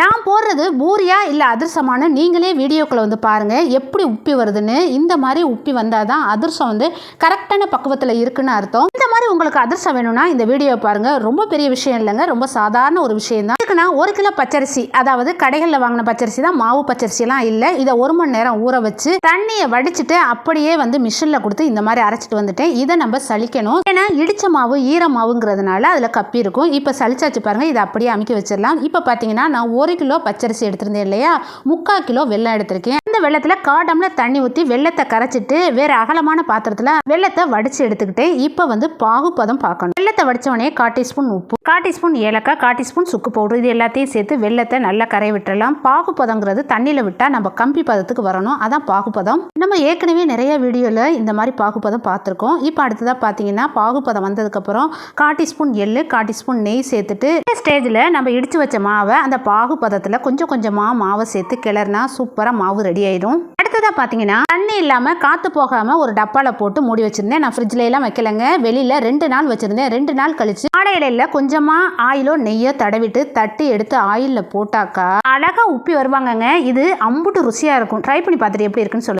நான் போடுறது பூரியா இல்லை அதிர்சமான நீங்களே வீடியோக்களை வந்து பாருங்கள் எப்படி உப்பி வருதுன்னு இந்த மாதிரி உப்பி வந்தால் தான் அதிர்சம் வந்து கரெக்டான பக்குவத்தில் இருக்குன்னு அர்த்தம். இந்த மாதிரி உங்களுக்கு அதிர்சம் வேணும்னா இந்த வீடியோ பாருங்கள் ரொம்ப பெரிய விஷயம் இல்லைங்க. ரொம்ப சாதாரண ஒரு விஷயம் தான் இதுக்கு நான் ஒரு கிலோ பச்சரிசி அதாவது கடைகளில் வாங்கின பச்சரிசி தான் மாவு பச்சரிசிலாம் இல்லை. இதை ஒரு மணி நேரம் ஊற வச்சு தண்ணியை வடிச்சிட்டு அப்படியே வந்து மிஷினில் கொடுத்து இந்த மாதிரி அரைச்சிட்டு வந்துட்டேன். இதை நம்ம சலிக்கணும் ஏன்னா இடிச்ச மாவு ஈர மாவுங்கிறதுனால அதில் கப்பி இருக்கும். இப்போ சலிச்சாச்சு பாருங்கள் இதை அப்படியே அமைக்க வச்சிடலாம். இப்போ பார்த்தீங்கன்னா நான் ஒரு கிலோ பச்சரிசி எடுத்திருந்தேன் இல்லையா? முக்கால் கிலோ வெல்லம் எடுத்திருக்கேன். அந்த வெள்ளத்தில் காடம்ல தண்ணி ஊற்றி வெள்ளத்தை கரைச்சிட்டு வேறு அகலமான பாத்திரத்தில் வெள்ளத்தை வடித்து எடுத்துக்கிட்டேன். இப்போ வந்து பாகுபதம் பார்க்கணும். வெள்ளத்தை வடித்தவொடனே உடனே கால் டீஸ்பூன் உப்பு கால் டீஸ்பூன் ஏலக்காய் கால் டீஸ்பூன் சுக்கு பவுடர் இது எல்லாத்தையும் சேர்த்து வெள்ளத்தை நல்லா கரைய விட்டுறலாம். பாகுபதங்கிறது தண்ணியில் விட்டால் நம்ம கம்பி பதத்துக்கு வரணும். அதான் பாகுபதம் நம்ம ஏற்கனவே நிறைய வீடியோவில் இந்த மாதிரி பாகுபதம் பார்த்துருக்கோம். இப்போ அடுத்ததாக பார்த்தீங்கன்னா பாகுபதம் வந்ததுக்கப்புறம் கால் டீஸ்பூன் எள்ளு கால் டீஸ்பூன் நெய் சேர்த்துட்டு இந்த ஸ்டேஜில் நம்ம இடித்து வச்ச மாவை அந்த பாகுபதத்தில் கொஞ்சம் கொஞ்சமாக மாவை சேர்த்து கிளறினா சூப்பராக மாவு ரெடி ஆயிடும். அடுத்ததாக பார்த்தீங்கன்னா தண்ணி இல்லாமல் காற்று போகாமல் ஒரு டப்பாவில் போட்டு மூடி வச்சுருந்தேன். நான் ஃப்ரிட்ஜில் எல்லாம் வைக்கலங்க. வெளியில் ரெண்டு நாள் வச்சுருந்தேன். ரெண்டு நாள் கழிச்சு ஆடை இலையில கொஞ்சமாக ஆயிலோ நெய்யோ தடவிட்டு தட்டி எடுத்து ஆயிலில் போட்டாக்கா அழகாக உப்பி வருவாங்கங்க. இது அம்புட்டு ருசியாக இருக்கும். ட்ரை பண்ணி பார்த்துட்டு எப்படி இருக்குன்னு சொல்லுங்க.